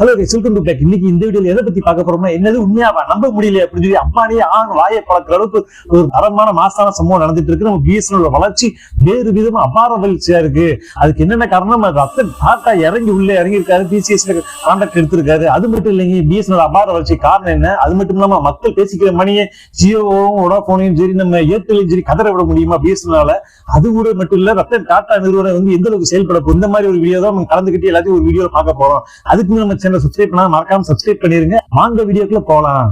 Hello welcome to back இன்னைக்கு இந்த வீடியோல எதை பத்தி பார்க்க போறோம்னா என்னது உண்மையாவா? நம்ப முடியல அப்படின்னு சொல்லி அம்பானி ஆண் வாயை பழக்கிற அளவுக்கு ஒரு தரமான மாசான சம்பவம் நடந்துட்டு இருக்கு. நம்ம பிஎஸ்என்எல் வளர்ச்சி வேறு விதமா அபார வளர்ச்சியா இருக்கு. அதுக்கு என்னென்ன காரணம்? ரத்தன் டாட்டா இறங்கி உள்ள இறங்கி இருக்காரு பிசிஎஸ் கான்டாக்ட் எடுத்திருக்காரு. அது மட்டும் இல்லைங்க பிஎஸ்என்எல் அபார வளர்ச்சி காரணம் என்ன? அது மட்டும் இல்லாம மக்கள் பேசிக்கிற மணியை ஜியோவும் உடாபோனையும் சரி நம்ம ஏர்டெலையும் சரி கதற விட முடியுமா பிஎஸ்என்எல் அது கூட மட்டும் இல்ல ரத்தன் டாட்டா நிறுவனம் வந்து எந்த அளவுக்கு செயல்பட இந்த மாதிரி ஒரு வீடியோ தான் நம்ம கலந்துக்கிட்டு எல்லாத்தையும் ஒரு வீடியோ பார்க்க போறோம். அதுக்கு நம்ம சேனல் சப்ஸ்கிரைப் பண்ணா மறக்காம சப்ஸ்கிரைப் பண்ணிருங்க. வாங்க வீடியோக்குள்ள போலாம்.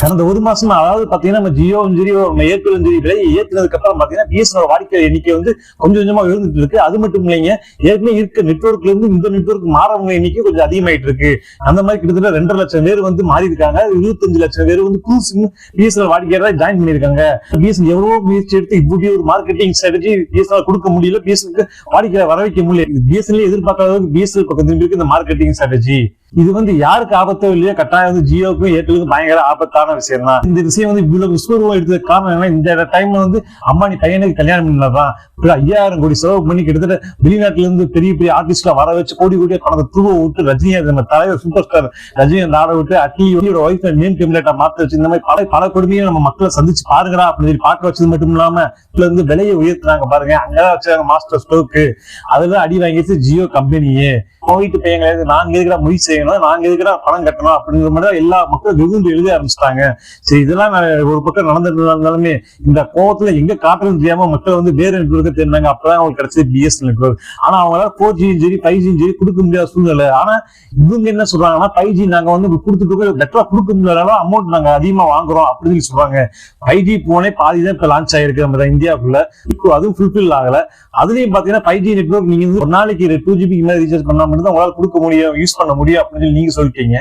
கடந்த ஒரு மாசமா அதாவது பாத்தீங்கன்னா நம்ம ஜியோ சரி நம்ம ஏர்டெலும் சரி விலையை ஏற்றினதுக்கு அப்புறம் பாத்தீங்கன்னா பிஎஸ்என்எல் வாடிக்கை எண்ணிக்கை வந்து கொஞ்சம் கொஞ்சமா இருந்துட்டு இருக்கு. அது மட்டும் இல்லைங்க ஏற்கனவே இருக்க நெட்ஒர்க்ல இருந்து இந்த நெட்ஒர்க் மாறவங்க எண்ணிக்கை கொஞ்சம் அதிகமாயிட்டு இருக்கு. அந்த மாதிரி கிட்டத்தட்ட ரெண்டரை லட்சம் பேர் வந்து மாறி இருக்காங்க இருபத்தஞ்சு லட்சம் பேர் வந்து புது சிம் பிஎஸ்என்எல் வாடிக்கையாளராக ஜாயின் பண்ணியிருக்காங்க. பிஎஸ்என்எல் எவ்வளவு முயற்சி எடுத்து இப்படி ஒரு மார்க்கெட்டிங் ஸ்ட்ராட்டஜி பிஎஸ்என்எல் கொடுக்க முடியல. பிஎஸ்என்எல் வாடிக்கையாளர் வர வைக்க முடியல. பிஎஸ்என்எல் எதிர்பார்க்காத அளவுக்கு பிஎஸ்என்எல் பக்கம் திரும்பி இருக்கு இந்த மார்க்கெட்டிங் ஸ்ட்ராட்டஜி இது வந்து யாருக்கு ஆபத்தோ இல்லையோ கட்டாயம் வந்து ஜியோக்கும் ஏர்டெலுக்கும் பயங்கர ஆபத்தான விஷயம் தான் இந்த விஷயம் வந்து இவ்வளவு விஸ்வரூபம் எடுத்தது காரணம் என்ன இந்த டைம்ல வந்து அம்மானி பையனுக்கு கல்யாணம் பண்ணலாம் ஐயாயிரம் கோடி செலவு பண்ணி கிட்டத்தட்ட வெளிநாட்டுல இருந்து பெரிய பெரிய ஆர்டிஸ்ட்ல வர வச்சு கோடி கோடியா பணத்தை துருவ விட்டு ரஜினியை நம்ம தலைவர் சூப்பர் ஸ்டார் ரஜினி அந்த ஆட விட்டு அட்லியோட ஒய்ஃப் நேம் டெம்லேட்டா மாத்த வச்சு இந்த மாதிரி பல பல கொடுமையும் நம்ம மக்களை சந்திச்சு பாருங்கடா அப்படின்னு சொல்லி பார்க்க வச்சது மட்டும் இல்லாம இதுல இருந்து விலையை உயர்த்துறாங்க பாருங்க. அங்கதான் வச்சாங்க மாஸ்டர் ஸ்டோக்கு அதுல அடி வாங்கிட்டு ஜியோ கம்பெனியே போயிட்டு பையங்க நாங்க எதுக்குடா முயற்சி செய்யணும்? நாங்க எதுக்குடா பணம் கட்டணும்? அப்படிங்கிற மாதிரி எல்லா மக்களும் வெகுண்டு எழுத ஆரம்பிச்சிட்டாங்க. சரி இதெல்லாம் நான் ஒரு பக்கம் நடந்துட்டு இருந்தாலுமே இந்த கோவத்துல எங்க காட்டுறது தெரியாம மக்கள் வந்து வேற நெட்ஒர்க்கை தெரிஞ்சாங்க அப்பதான் அவங்களுக்கு கிடைச்சது பிஎஸ்என் நெட்ஒர்க் ஆனா அவங்களால ஃபோர் ஜியும் சரி ஃபைவ் ஜியும் சரி கொடுக்க முடியாத சூழ்நிலை. ஆனா இவங்க என்ன சொல்றாங்கன்னா ஃபைவ் ஜி நாங்க வந்து கொடுத்துட்டு பெட்டரா கொடுக்க முடியாத அமௌண்ட் நாங்க அதிகமா வாங்குறோம் அப்படின்னு சொல்லி சொல்றாங்க. ஃபைவ் ஜி போனே பாதி தான் இப்ப லான்ச் ஆயிருக்கு நம்ம தான் இந்தியாவுக்குள்ள. இப்போ அதுவும் ஃபுல்ஃபில் ஆகல. அதுலயும் பாத்தீங்கன்னா ஃபைவ் ஜி நெட்ஒர்க் நீங்க வந்து ஒரு நாளைக்கு டூ ஜிபிக்கு மேல ரீசார்ஜ் பண்ணாம மட்டும் தான் கொடுக்க முடியும் யூஸ் பண்ண முடியும் அப்படின்னு சொல்லி நீங்க சொல்லிட்டீங்க.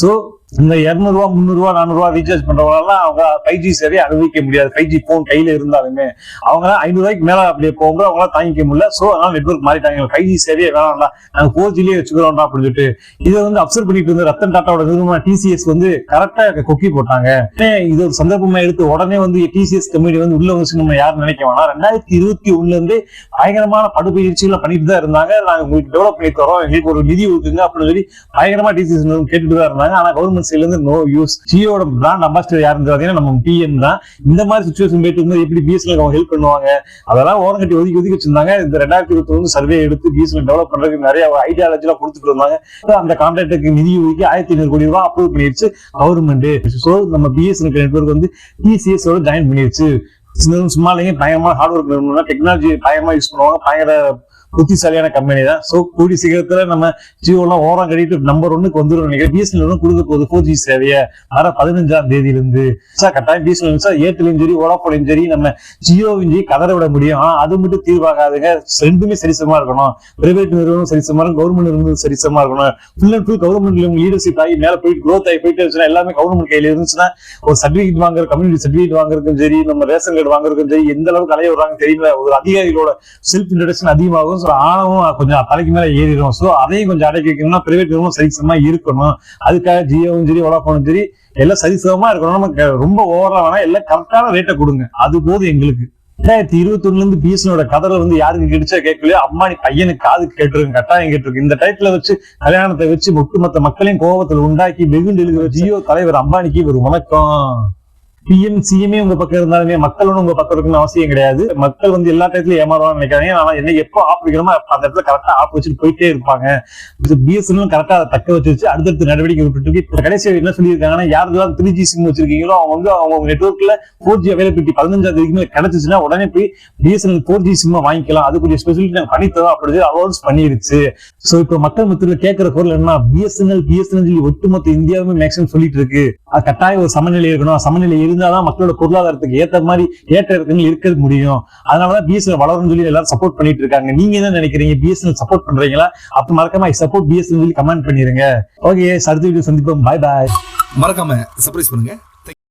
சோ இந்த இரநூறுவா முந்நூறுரூவா நானூறுரூவா ரீசார்ஜ் பண்றவங்களாம் அவங்க ஃபைவ் ஜி சேவையை அனுபவிக்க முடியாது. ஃபைவ் ஜி போன் கையில இருந்தாலுமே. அவங்க ஐநூறு ரூபாய்க்கு மேல அப்படியே போகும்போது அவங்களாம் தாங்கிக்க முடியல. சோ அதனால நெட்ஒர்க் மாறிட்டாங்க. ஃபைவ் ஜி சேவையை வேணாம்டா. நாங்க ஃபோர் ஜிலேயே வச்சுக்கிறோம்டா அப்படின்னு சொல்லிட்டு இதை வந்து அப்சர்வ் பண்ணிட்டு இருந்த ரத்தன் டாட்டாவோட நிறுவனம் டிசிஎஸ் வந்து கரெக்டா கொக்கி போட்டாங்க. ஏன் இது ஒரு சந்தர்ப்பமா எடுத்து உடனே வந்து டிசிஎஸ் கம்பெனி வந்து உள்ள வந்து நம்ம யாரும் நினைக்க வேணாம். ரெண்டாயிரத்தி இருபத்தி ஒண்ணுல இருந்து பயங்கரமான படுபயிற்சிகளை பண்ணிட்டு தான் இருந்தாங்க. நாங்க உங்களுக்கு டெவலப் பண்ணி தரோம். எங்களுக்கு ஒரு நிதி ஒதுக்குங்க அப்படின்னு சொல்லி பயங்கரமா டிசிஎஸ் கேட்டுட்டு தான் இருந்தாங்க. ஆனா கவர்மெண்ட் சைட்ல இருந்து நோ யூஸ் ஜியோட பிராண்ட் அம்பாசிடர் யாருன்னு பார்த்தீங்கன்னா நம்ம பிஎம் தான். இந்த மாதிரி சுச்சுவேஷன் போயிட்டு இருக்கும்போது எப்படி பிஎஸ்எல் அவங்க ஹெல்ப் பண்ணுவாங்க? அதெல்லாம் ஓரம் கட்டி ஒதுக்கி ஒதுக்கி வச்சிருந்தாங்க. இந்த ரெண்டாயிரத்தி இருபத்தி ஒன்று சர்வே எடுத்து பிஎஸ்எல் டெவலப் பண்றதுக்கு நிறைய ஐடியாலஜி எல்லாம் கொடுத்துட்டு இருந்தாங்க. அந்த கான்ட்ராக்டுக்கு நிதி ஒதுக்கி ஆயிரத்தி ஐநூறு கோடி ரூபாய் அப்ரூவ் பண்ணிருச்சு கவர்மெண்ட் சோ நம்ம பிஎஸ்எல் நெட்ஒர்க் வந்து டிசிஎஸ் ஜாயின் பண்ணிருச்சு. சும்மா இல்லைங்க பயங்கரமா ஹார்ட் ஒர்க் டெக்னாலஜி பயங்கரமா யூஸ் பண்ணுவாங்க. பயங்கர புத்திசாலியான கம்பெனி தான். ஸோ கூடி சீக்கிரத்துல நம்ம ஜியோலாம் ஓரம் கட்டிட்டு நம்பர் ஒன்னுக்கு வந்துடும் நினைக்கிறேன். பிஎஸ்என்எல் கொடுக்க போகுது ஃபோர் ஜி சேவையை. வர பதினஞ்சாம் தேதியில இருந்து சார் கட்டாயம் பிஎஸ்என்எல் சார் ஏர்டெலும் சரி ஓடாஃபோனையும் சரி நம்ம ஜியோவும் சரி கதற விட முடியும். ஆனால் அது மட்டும் தீர்வாகாதுங்க. ரெண்டுமே சரிசமா இருக்கணும். பிரைவேட் நிறுவனம் சரிசமா இருக்கும் கவர்மெண்ட் நிறுவனம் சரிசமா இருக்கணும். Full and full government leadership ஆகி மேல போயிட்டு க்ரோத் ஆகி போயிட்டு இருந்துச்சுன்னா எல்லாமே கவர்மெண்ட் கையில இருந்துச்சுன்னா ஒரு சர்டிஃபிகேட் வாங்குற கம்யூனிட்டி சர்டிஃபிகேட் வாங்குறதுக்கும் சரி நம்ம ரேஷன் கார்டு வாங்குறதுக்கும் சரி எந்த அளவுக்கு அலைய விடுறாங்க தெரியல. ஒரு அதிகாரிகளோட செல்ஃப் இன்ட்ரடக்ஷன் அதிகமாகும் So, ஆணவம் கொஞ்சம் தலைக்கு மேல ஏறிடும். சோ அதையும் கொஞ்சம் அடக்கி வைக்கணும்னா பிரைவேட் நிறுவனம் சரிசமா இருக்கணும். அதுக்காக ஜியோவும் சரி ஓடாஃபோனும் சரி எல்லாம் சரிசமமா இருக்கணும். நம்ம ரொம்ப ஓவரா வேணா எல்லாம் கரெக்டான ரேட்டை கொடுங்க. அது போதும் எங்களுக்கு. ரெண்டாயிரத்தி இருபத்தி ஒண்ணுல இருந்து பிஎஸ்னோட கதறல் வந்து யாருக்கு கிடைச்சா கேட்கலையோ அம்மானி பையனுக்கு காதுக்கு கேட்டுருக்கு கட்டாயம் கேட்டுருக்கு இந்த டைட்டில் வச்சு கல்யாணத்தை வச்சு ஒட்டுமொத்த மக்களையும் கோபத்தில் உண்டாக்கி வெகுண்டு எழுகிற ஜியோ தலைவர் அம்பானிக்கு ஒரு வணக்கம். பிஎம் சிஎம்ஏ உங்க பக்கம் இருந்தாலுமே மக்கள் ஒன்றும் உங்க பக்கம் இருக்குன்னு அவசியம் கிடையாது. மக்கள் வந்து எல்லா டயத்துலயும் ஏமாறுவான்னு நினைக்கிறாங்க ஆனா என்ன எப்போ ஆப் வைக்கிறோமோ அந்த இடத்துல கரெக்டா ஆப் வச்சுட்டு போயிட்டே இருப்பாங்க. பிஎஸ்என்எல் கரெக்டா அதை தக்க வச்சு அடுத்தடுத்த நடவடிக்கை விட்டுட்டு இருக்கு. இப்ப கடைசி என்ன சொல்லியிருக்காங்கன்னா யாருக்கு த்ரீ ஜி சிம் வச்சிருக்கீங்களோ அவங்க வந்து அவங்க நெட்ஒர்க்ல ஃபோர் ஜி அவைலபிலிட்டி பதினஞ்சாம் வரைக்கும் கிடைச்சிச்சுன்னா உடனே போய் பிஎஸ்என்எல் ஃபோர் ஜி சிம் வாங்கிக்கலாம். அதுக்குரிய ஸ்பெசிலிட்டி நாங்க பண்ணித்தரோம் அப்படி அலோன்ஸ் பண்ணிருச்சு. சோ இப்போ மக்கள் மத்தியில் கேட்கிற பொருள் என்ன பிஎஸ்என்எல் பிஎஸ்என்எல் சொல்லி ஒட்டுமொத்த இந்தியாவுமே மேக்ஸிமம் சொல்லிட்டு இருக்கு. அது கட்டாயம் ஒரு சமநிலை இருக்கணும். சமநிலை இருந்தாதான் மக்களோட பொருளாதாரத்துக்கு ஏத்த மாதிரி ஏற்ற இறக்கங்கள் இருக்க முடியும். அதனாலதான் பிஎஸ்என்எல் வளரும் சொல்லி எல்லாரும் சப்போர்ட் பண்ணிட்டு இருக்காங்க. நீங்க என்ன நினைக்கிறீங்க? பிஎஸ்என்எல் சப்போர்ட் பண்றீங்களா? அப்ப மறக்காம சப்போர்ட் பிஎஸ்என்எல் சொல்லி கமெண்ட் பண்ணிருங்க. ஓகே அடுத்த வீடியோ சந்திப்போம். பாய் பாய் மறக்காம சர்ப்ரைஸ் பண்ணுங்க.